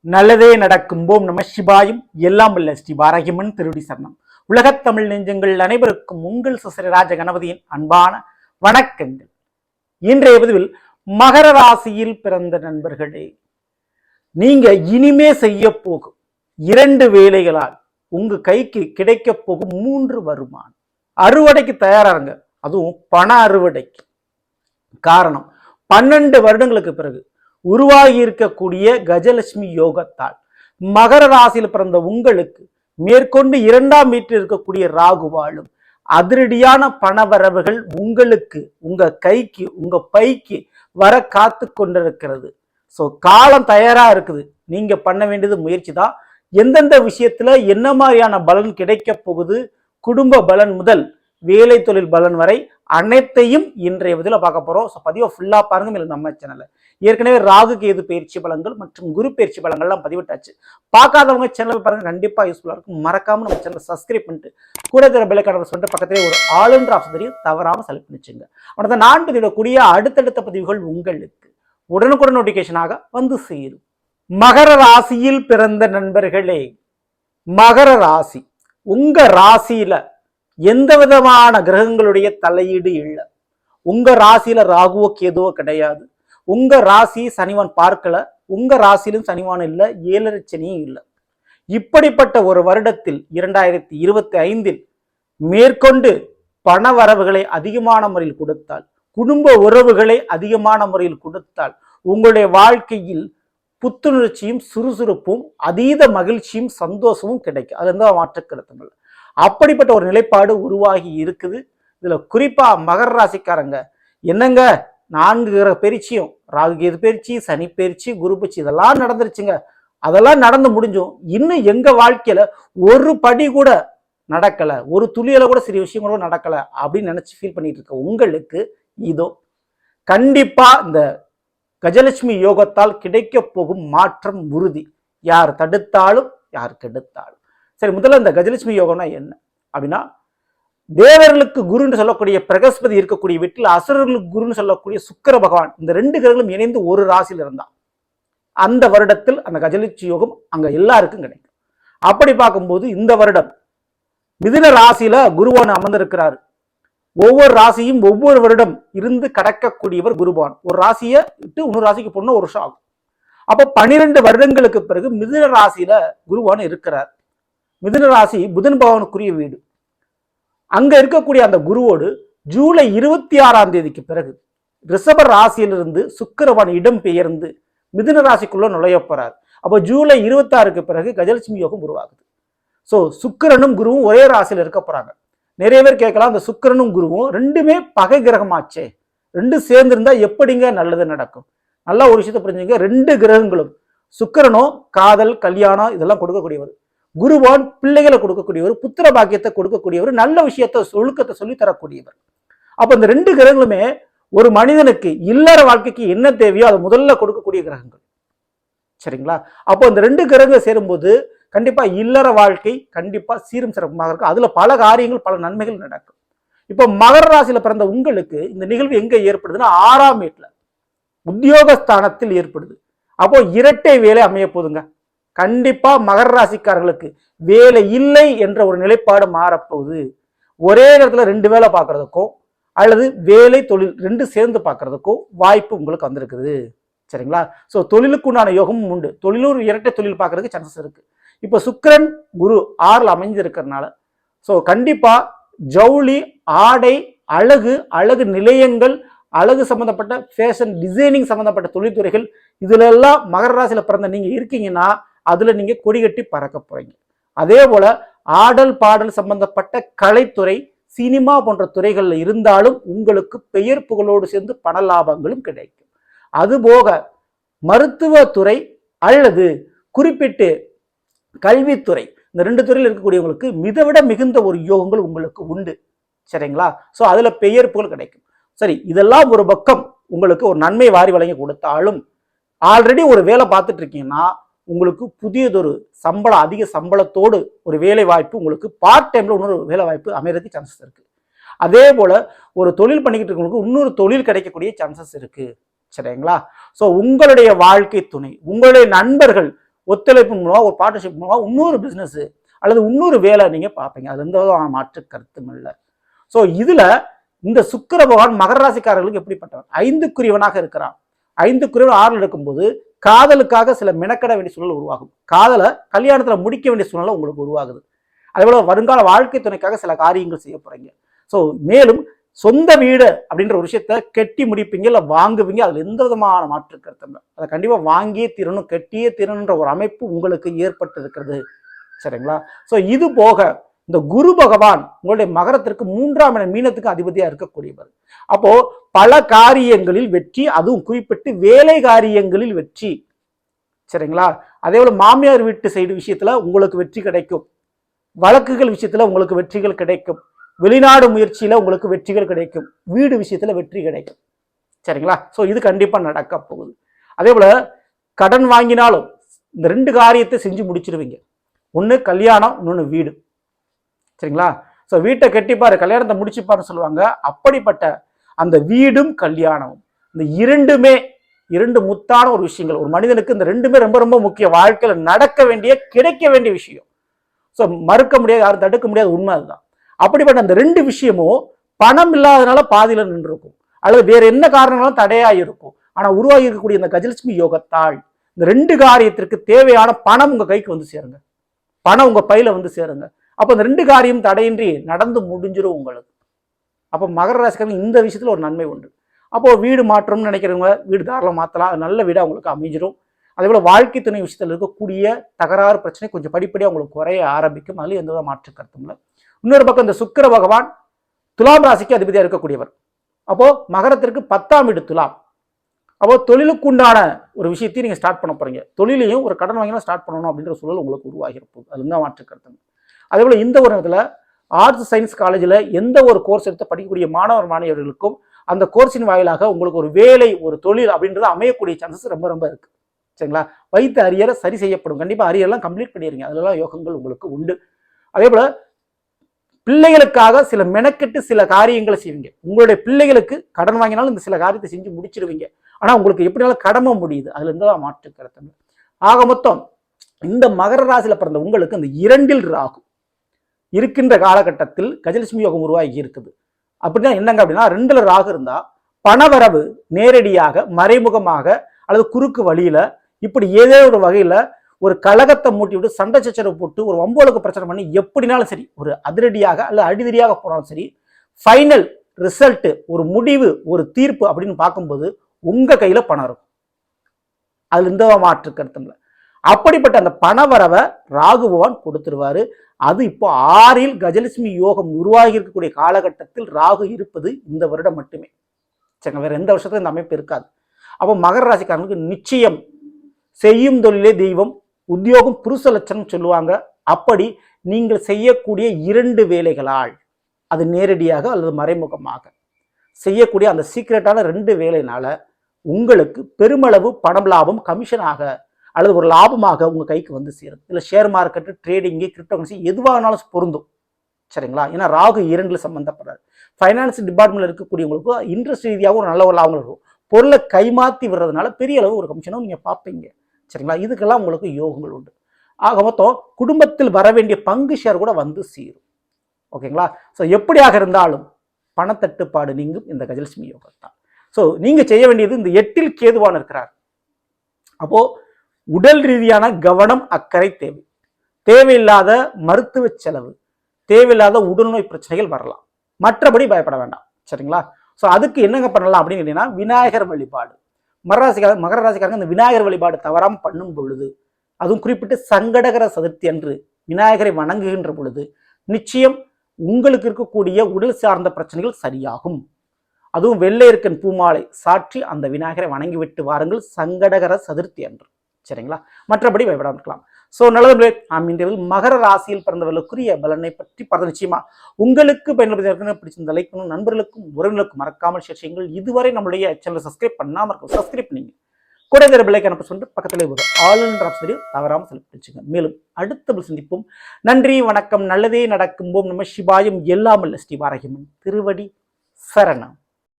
நல்லதே நடக்கும். போம் நம சிவாயும். எல்லாம் உள்ள ஸ்ரீ பாரகிமன் திருடி சரணம். உலகத் தமிழ் நெஞ்சங்கள் அனைவருக்கும் உங்கள் சுசரிராஜ கணபதியின் அன்பான வணக்கங்கள். இன்றைய பதிவில் மகர ராசியில் பிறந்த நண்பர்களே நீங்க இனிமே செய்ய போகும் இரண்டு வேலைகளால் உங்க கைக்கு கிடைக்க போகும் மூன்று வருமானம். அறுவடைக்கு தயாராருங்க. அதுவும் பண அறுவடைக்கு. காரணம் பன்னெண்டு வருடங்களுக்கு பிறகு உருவாகி இருக்கக்கூடிய கஜலட்சுமி யோகத்தால் மகர ராசியில் பிறந்த உங்களுக்கு மேற்கொண்டு இரண்டாம் வீட்டில் இருக்கக்கூடிய ராகுவாலும் அதிரடியான பணவரவுகள் உங்களுக்கு உங்க கைக்கு உங்க பைக்கு வர காத்து கொண்டிருக்கிறது. ஸோ காலம் தயாரா இருக்குது. நீங்க பண்ண வேண்டியது முயற்சி தான். எந்தெந்த விஷயத்துல என்ன மாதிரியான பலன் கிடைக்க போகுது? குடும்ப பலன் முதல் வேலை தொழில் பலன் வரை அனைத்தையும் இன்றைய பதில பார்க்க போறோம். ஸோ பதிவை ஃபுல்லா பாருங்க இல்லை நம்ம சேனல்ல ஏற்கனவே ராகு கேது பயிற்சி பலன்கள் மற்றும் குரு பயிற்சி பலன்கள்லாம் பதிவிட்டாச்சு. பார்க்காதவங்க சேனல் பாருங்க கண்டிப்பா யூஸ்ஃபுல்லா இருக்கும். மறக்காம நம்ம சேனலை சப்ஸ்கிரைப் பண்ணிட்டு கூட தர பெல்லைக்கான சொல்லிட்டு பக்கத்திலே ஒரு ஆளுன்ற ஆப்ஷன் தவறாம செலக்ட் பண்ணிச்சுங்க அவனது நான் பதிவிடக்கூடிய அடுத்தடுத்த பதிவுகள் உங்களுக்கு உடனுக்குடன் நோட்டிபிகேஷனாக வந்து சேரும். மகர ராசியில் பிறந்த நண்பர்களே மகர ராசி. உங்க ராசியில எந்த விதமான கிரகங்களுடைய தலையீடு இல்லை. உங்க ராசியில ராகுவோ கேதுவோ கிடையாது. உங்க ராசி சனிவான் பார்க்கல. உங்க ராசியிலும் சனிவான் இல்லை ஏழரை சனியும் இல்லை. இப்படிப்பட்ட ஒரு வருடத்தில் இரண்டாயிரத்தி இருபத்தி ஐந்தில் மேற்கொண்டு பண வரவுகளை அதிகமான முறையில் கொடுத்தால் குடும்ப உறவுகளை அதிகமான முறையில் கொடுத்தால் உங்களுடைய வாழ்க்கையில் புத்துணர்ச்சியும் சுறுசுறுப்பும் அதீத மகிழ்ச்சியும் சந்தோஷமும் கிடைக்கும். அது எந்த மாற்ற கருத்துங்கள். அப்படிப்பட்ட ஒரு நிலைப்பாடு உருவாகி இருக்குது. இதில் குறிப்பாக மகர ராசிக்காரங்க. என்னங்க? நான்கு கிரக பயிற்சியும் ராகு கேது பயிற்சி சனி பயிற்சி குரு பயிற்சி இதெல்லாம் நடந்துருச்சுங்க. அதெல்லாம் நடந்து முடிஞ்சும். இன்னும் எங்கள் வாழ்க்கையில் ஒரு படி கூட நடக்கலை. ஒரு துளியில கூட சிறிய விஷயம் கூட நடக்கலை அப்படின்னு நினச்சி ஃபீல் பண்ணிட்டு இருக்க உங்களுக்கு இதோ கண்டிப்பாக இந்த கஜலட்சுமி யோகத்தால் கிடைக்க போகும் மாற்றம் உறுதி. யார் தடுத்தாலும் யார் கெடுத்தாலும். சரி முதல்ல இந்த கஜலட்சுமி யோகம்னா என்ன? அப்படின்னா தேவர்களுக்கு குருன்னு சொல்லக்கூடிய பிரகஸ்பதி இருக்கக்கூடிய வீட்டில் அசுரர்களுக்கு குருன்னு சொல்லக்கூடிய சுக்கர பகவான் இந்த ரெண்டு கிரகங்களும் இணைந்து ஒரு ராசியில் இருந்தான். அந்த வருடத்தில் அந்த கஜலட்சுமி யோகம் அங்கே எல்லாருக்கும் கிடைக்கும். அப்படி பார்க்கும்போது இந்த வருடம் மிதின ராசியில குருவான் அமர்ந்திருக்கிறார். ஒவ்வொரு ராசியும் ஒவ்வொரு வருடம் இருந்து கடக்கக்கூடியவர் குருபான் ஒரு ராசியை விட்டு இன்னொரு ராசிக்கு போன ஒரு வருஷம் ஆகும். அப்போ பன்னிரெண்டு வருடங்களுக்கு பிறகு மிதுன ராசியில குருவான் இருக்கிறார். மிதுன ராசி புதன் பகவானுக்குரிய வீடு. அங்க இருக்கக்கூடிய அந்த குருவோடு ஜூலை இருபத்தி ஆறாம் தேதிக்கு பிறகு ரிஷப ராசியிலிருந்து சுக்கிரவான் இடம் பெயர்ந்து மிதுன ராசிக்குள்ள நுழைய போறார். அப்போ ஜூலை இருபத்தாறுக்கு பிறகு கஜலட்சுமி யோகம் உருவாகுது. ஸோ சுக்கரனும் குருவும் ஒரே ராசியில் இருக்க போறாங்க. நிறைய பேர் கேட்கலாம் அந்த சுக்கிரனும் குருவும் ரெண்டுமே பகை கிரகமாச்சே. ரெண்டு சேர்ந்திருந்தா எப்படிங்க நல்லது நடக்கும்? நல்லா ஒரு விஷயத்தை புரிஞ்சுங்க. ரெண்டு கிரகங்களும் சுக்கிரனும் காதல் கல்யாணம் இதெல்லாம் கொடுக்கக்கூடியவர். குருவான் பிள்ளைகளை கொடுக்கக்கூடியவர் புத்திர பாக்கியத்தை கொடுக்கக்கூடியவர் நல்ல விஷயத்தை ஒழுக்கத்தை சொல்லி தரக்கூடியவர். அப்போ இந்த ரெண்டு கிரகங்களுமே ஒரு மனிதனுக்கு இல்லற வாழ்க்கைக்கு என்ன தேவையோ அதை முதல்ல கொடுக்கக்கூடிய கிரகங்கள். சரிங்களா? அப்போ இந்த ரெண்டு கிரகங்கள் சேரும்போது கண்டிப்பாக இல்லற வாழ்க்கை கண்டிப்பாக சீரும் சிறப்புமாக இருக்கும். அதில் பல காரியங்கள் பல நன்மைகள் நடக்கும். இப்போ மகர ராசியில் பிறந்த உங்களுக்கு இந்த நிகழ்வு எங்கே ஏற்படுதுன்னா ஆறாம் வீட்டில் உத்தியோகஸ்தானத்தில் ஏற்படுது. அப்போ இரட்டை வேலை அமைய போதுங்க கண்டிப்பா மகர ராசிக்காரர்களுக்கு வேலை இல்லை என்ற ஒரு நிலைப்பாடு மாறப்போகுது. ஒரே நேரத்துல ரெண்டு வேலை பார்க்கறதுக்கும் அல்லது வேலை தொழில் ரெண்டு சேர்ந்து பார்க்கறதுக்கும் வாய்ப்பு உங்களுக்கு வந்திருக்குது. சரிங்களா? ஸோ தொழிலுக்கு உண்டான யோகமும் உண்டு. தொழிலும் இரட்டை தொழில் பார்க்கறதுக்கு சான்சஸ் இருக்கு. இப்போ சுக்கரன் குரு ஆறில் அமைஞ்சிருக்கிறதுனால ஸோ கண்டிப்பா ஜவுளி ஆடை அழகு அழகு நிலையங்கள் அழகு சம்மந்தப்பட்ட ஃபேஷன் டிசைனிங் சம்மந்தப்பட்ட தொழில்துறைகள் இதுலெல்லாம் மகர ராசியில் பிறந்த நீங்கள் இருக்கீங்கன்னா அதில் நீங்கள் கொடி கொடிகட்டி பறக்க போகிறீங்க அதே போல் ஆடல் பாடல் சம்பந்தப்பட்ட கலைத்துறை சினிமா போன்ற துறைகளில் இருந்தாலும் உங்களுக்கு பெயர் புகழோடு சேர்ந்து பண லாபங்களும் கிடைக்கும். அதுபோக மருத்துவத்துறை அல்லது குறிப்பிட்டு கல்வித்துறை இந்த ரெண்டு துறையில் இருக்கக்கூடியவங்களுக்கு மிதவிட மிகுந்த ஒரு யோகங்கள் உங்களுக்கு உண்டு. சரிங்களா? ஸோ அதில் பெயர் புகழ் கிடைக்கும். சரி இதெல்லாம் ஒரு பக்கம் உங்களுக்கு ஒரு நன்மை வாரி வழங்கி கொடுத்தாலும் ஆல்ரெடி ஒரு வேலை பார்த்துட்டு இருக்கீங்கன்னா உங்களுக்கு புதியதொரு சம்பளம் அதிக சம்பளத்தோடு ஒரு வேலை வாய்ப்பு உங்களுக்கு பார்ட் டைமில் இன்னொரு வேலை வாய்ப்பு அமையறதுக்கு சான்சஸ் இருக்குது அதே போல் ஒரு தொழில் பண்ணிக்கிட்டு இருக்கவங்களுக்கு இன்னொரு தொழில் கிடைக்கக்கூடிய சான்சஸ் இருக்குது சரிங்களா? ஸோ உங்களுடைய வாழ்க்கை துணை உங்களுடைய நண்பர்கள் ஒத்துழைப்பு மூலமாக ஒரு பார்ட்னர்ஷிப் மூலமாக இன்னொரு பிஸ்னஸ்ஸு அல்லது இன்னொரு வேலை நீங்கள் பார்ப்பீங்க. அது எந்த விதமான மாற்று கருத்தும் இல்லை. ஸோ இதில் இந்த சுக்கர பகவான் மகர ராசிக்காரர்களுக்கு எப்படிப்பட்டவன் ஐந்துக்குரியவனாக இருக்கிறான். ஐந்துக்குரியவன் ஆறில் இருக்கும்போது காதலுக்காக சில மெனக்கட வேண்டிய சூழல் உருவாகும். காதலை கல்யாணத்தில் முடிக்க வேண்டிய சூழ்நிலை உங்களுக்கு உருவாகுது. அதே போல வருங்கால வாழ்க்கை துணைக்காக சில காரியங்கள் செய்ய போகிறீங்க ஸோ மேலும் சொந்த வீடு அப்படின்ற ஒரு விஷயத்த கெட்டி முடிப்பீங்க இல்லை வாங்குவீங்க அதில் எந்த விதமான மாற்று கருத்து அதை கண்டிப்பாக வாங்கியே தீரணும் கெட்டியே தீரணுன்ற ஒரு அமைப்பு உங்களுக்கு ஏற்பட்டு இருக்கிறது சரிங்களா? ஸோ இது போக இந்த குரு பகவான் உங்களுடைய மகரத்திற்கு மூன்றாம் இடம் மீனத்துக்கு அதிபதியாக இருக்கக்கூடியவர். அப்போ பல காரியங்களில் வெற்றி அதுவும் குறிப்பிட்டு வேலை காரியங்களில் வெற்றி. சரிங்களா? அதே போல மாமியார் வீட்டு சைடு விஷயத்துல உங்களுக்கு வெற்றி கிடைக்கும். வழக்குகள் விஷயத்துல உங்களுக்கு வெற்றிகள் கிடைக்கும். வெளிநாடு முயற்சியில உங்களுக்கு வெற்றிகள் கிடைக்கும். வீடு விஷயத்துல வெற்றி கிடைக்கும். சரிங்களா? ஸோ இது கண்டிப்பா நடக்க போகுது. அதே போல கடன் வாங்கினாலும் இந்த ரெண்டு காரியத்தை செஞ்சு முடிச்சிருவீங்க. ஒன்று கல்யாணம் இன்னொன்று வீடு. சரிங்களா? ஸோ வீட்டை கட்டிப்பாரு கல்யாணத்தை முடிச்சுப்பாருன்னு சொல்லுவாங்க. அப்படிப்பட்ட அந்த வீடும் கல்யாணமும். இந்த இரண்டுமே இரண்டு முத்தான ஒரு விஷயங்கள். ஒரு மனிதனுக்கு இந்த ரெண்டுமே ரொம்ப ரொம்ப முக்கிய வாழ்க்கையில் நடக்க வேண்டிய கிடைக்க வேண்டிய விஷயம். ஸோ மறுக்க முடியாது யாரும் தடுக்க முடியாது உண்மை அதுதான். அப்படிப்பட்ட அந்த ரெண்டு விஷயமும் பணம் இல்லாதனால பாதியில் நின்று இருக்கும் அல்லது வேறு என்ன காரணங்களும் தடையாக இருக்கும். ஆனால் உருவாகி இருக்கக்கூடிய இந்த கஜலட்சுமி யோகத்தால் இந்த ரெண்டு காரியத்திற்கு தேவையான பணம் உங்கள் கைக்கு வந்து சேருங்க. பணம் உங்கள் பையில் வந்து சேருங்க. அப்போ இந்த ரெண்டு காரியம் தடையின்றி நடந்து முடிஞ்சிடும் உங்களுக்கு. அப்போ மகர ராசிக்காரங்க இந்த விஷயத்தில் ஒரு நன்மை உண்டு. அப்போது வீடு மாற்றம்னு நினைக்கிறவங்க வீடு தாராளம் மாற்றலாம் நல்ல வீடாக அவங்களுக்கு அமைஞ்சிடும் அதே போல் வாழ்க்கை துணை விஷயத்தில் இருக்கக்கூடிய தகராறு பிரச்சனை கொஞ்சம் படிப்படியாக உங்களுக்கு குறைய ஆரம்பிக்கும். அதில் எந்த வித மாற்று கருத்தும் இல்லை. இன்னொரு பக்கம் இந்த சுக்கிர பகவான் துலாம் ராசிக்கு அதிபதியாக இருக்கக்கூடியவர். அப்போது மகரத்திற்கு பத்தாம் வீடு துலாம். அப்போது தொழிலுக்குண்டான ஒரு விஷயத்தையும் நீங்கள் ஸ்டார்ட் பண்ண போகிறீங்க தொழிலையும் ஒரு கடன் வாங்கினா ஸ்டார்ட் பண்ணணும் அப்படின்ற சூழல் உங்களுக்கு உருவாகி இருப்போம். அது தான் மாற்று கருத்து அதே போல் இந்த ஒரு இடத்துல ஆர்ட்ஸ் சயின்ஸ் காலேஜில் எந்த ஒரு கோர்ஸ் எடுத்து படிக்கக்கூடிய மாணவர் மாணவர்களுக்கும் அந்த கோர்ஸின் வாயிலாக உங்களுக்கு ஒரு வேலை ஒரு தொழில் அப்படின்றது அமையக்கூடிய சான்சஸ் ரொம்ப ரொம்ப இருக்குது சரிங்களா? வைத்த அரியரை சரி செய்யப்படும். கண்டிப்பாக அரியரெல்லாம் கம்ப்ளீட் பண்ணிடுங்க. அதெல்லாம் யோகங்கள் உங்களுக்கு உண்டு. அதே போல் பிள்ளைகளுக்காக சில மெனக்கெட்டு சில காரியங்களை செய்வீங்க. உங்களுடைய பிள்ளைகளுக்கு கடன் வாங்கினாலும் இந்த சில காரியத்தை செஞ்சு முடிச்சிடுவீங்க. ஆனால் உங்களுக்கு எப்படினாலும் கடமை முடியுது. அதில் இருந்து தான் மாற்று கருத்து ஆக மொத்தம் இந்த மகர ராசியில் பிறந்த உங்களுக்கு அந்த இரண்டில் ராகும் இருக்கின்ற காலகட்டத்தில் கஜலட்சுமி யோகம் உருவாகி இருக்குது. அப்படின்னா என்னங்க அப்படின்னா ரெண்டுல ராகு இருந்தா பணவரவு நேரடியாக மறைமுகமாக அல்லது குறுக்கு வழியில இப்படி ஏதோ ஒரு வகையில ஒரு கழகத்தை மூட்டி விட்டு சண்டை சச்சரவு போட்டு ஒரு வம்போலுக்கு பிரச்சனை பண்ணி எப்படினாலும் சரி ஒரு அதிரடியாக அல்லது அடிதடியாக போனாலும் சரி ஃபைனல் ரிசல்ட் ஒரு முடிவு ஒரு தீர்ப்பு அப்படின்னு பார்க்கும்போது உங்க கையில பணம் இருக்கும். அதுல இந்த மாற்று கருத்தும் இல்லை. அப்படிப்பட்ட அந்த பணவரவை ராகு பகவான் கொடுத்துருவாரு. அது இப்போ ஆறில் கஜலட்சுமி யோகம் உருவாகி இருக்கக்கூடிய காலகட்டத்தில் ராகு இருப்பது இந்த வருடம் மட்டுமே. சரிங்க வேற எந்த வருஷத்துல இந்த அமைப்பு இருக்காது. அப்போ மகர ராசிக்காரங்களுக்கு நிச்சயம் செய்யும் தொழிலே தெய்வம் உத்தியோகம் புருஷ லட்சணம் சொல்லுவாங்க. அப்படி நீங்கள் செய்யக்கூடிய இரண்டு வேலைகளால் அது நேரடியாக அல்லது மறைமுகமாக செய்யக்கூடிய அந்த சீக்கிரட்டான ரெண்டு வேலைனால உங்களுக்கு பெருமளவு பணம் லாபம் கமிஷனாக அல்லது ஒரு லாபமாக உங்கள் கைக்கு வந்து சேரும் இல்லை ஷேர் மார்க்கெட்டு ட்ரேடிங்கு கிரிப்டோகரன்சி எதுவாகனாலும் பொருந்தும். சரிங்களா? ஏன்னா ராகு இரண்டில் சம்பந்தப்படுறாரு ஃபைனான்ஸ் டிபார்ட்மெண்ட்டில் இருக்கக்கூடியவங்களுக்கு இன்ட்ரெஸ்ட் ரீதியாகவும் ஒரு நல்ல ஒரு லாபங்கள் இருக்கும். பொருளை கைமாற்றி விடுறதுனால பெரிய அளவு ஒரு கமிஷனும் நீங்கள் பார்ப்பீங்க. சரிங்களா? இதுக்கெல்லாம் உங்களுக்கு யோகங்கள் உண்டு. ஆக மொத்தம் குடும்பத்தில் வர வேண்டிய பங்கு ஷேர் கூட வந்து சேரும். ஓகேங்களா? ஸோ எப்படியாக இருந்தாலும் பணத்தட்டுப்பாடு நீங்கும். இந்த கஜலட்சுமி யோகம் தான் ஸோ நீங்கள் செய்ய வேண்டியது இந்த எட்டில் கேதுவான் இருக்கிறார். அப்போது உடல் ரீதியான கவனம் அக்கறை தேவை. தேவையில்லாத மருத்துவ செலவு தேவையில்லாத உடல்நோய் பிரச்சனைகள் வரலாம். மற்றபடி பயப்பட வேண்டாம். சரிங்களா? ஸோ அதுக்கு என்னங்க பண்ணலாம் அப்படின்னு கேட்டீங்கன்னா விநாயகர் வழிபாடு. மகராசிக்கார மகர ராசிக்காரங்க இந்த விநாயகர் வழிபாடு தவறாமல் பண்ணும் பொழுது அதுவும் குறிப்பிட்டு சங்கடகர சதுர்த்தி அன்று விநாயகரை வணங்குகின்ற பொழுது நிச்சயம் உங்களுக்கு இருக்கக்கூடிய உடல் சார்ந்த பிரச்சனைகள் சரியாகும். அதுவும் வெள்ளையர்க்கன் பூமாலை சாற்றி அந்த விநாயகரை வணங்கிவிட்டு வாருங்கள் சங்கடகர சதுர்த்தி அன்று. சரிங்களா? மற்றபடி பயப்படாம இருக்கலாம். ஸோ நல்லது நாம் இன்றைய மகர ராசியில் பிறந்தவர்களுக்குரிய பலனை பற்றி பார்த்து நிச்சயமா உங்களுக்கு பயன்படுத்தி பிடிச்சிருந்த லைக் பண்ணும் நண்பர்களுக்கும் உறவினர்களுக்கும் மறக்காமல் ஷேர் செய்யுங்கள். இதுவரை நம்மளுடைய சேனலை சப்ஸ்கிரைப் பண்ணாமல் இருக்கும் சப்ஸ்கிரைப் பண்ணிங்க. கூட வேறு பிள்ளைக்கு அனுப்ப சொல்லிட்டு பக்கத்தில் ஒரு ஆளுநர் இன் தவறாமல் செலுத்திச்சுங்க மேலும் அடுத்த சந்திப்போம். நன்றி வணக்கம் நல்லதே நடக்கும். போம் நம்ம சிவாயம். எல்லாமல்ல ஸ்ரீ வாரகிமன் திருவடி சரணம்.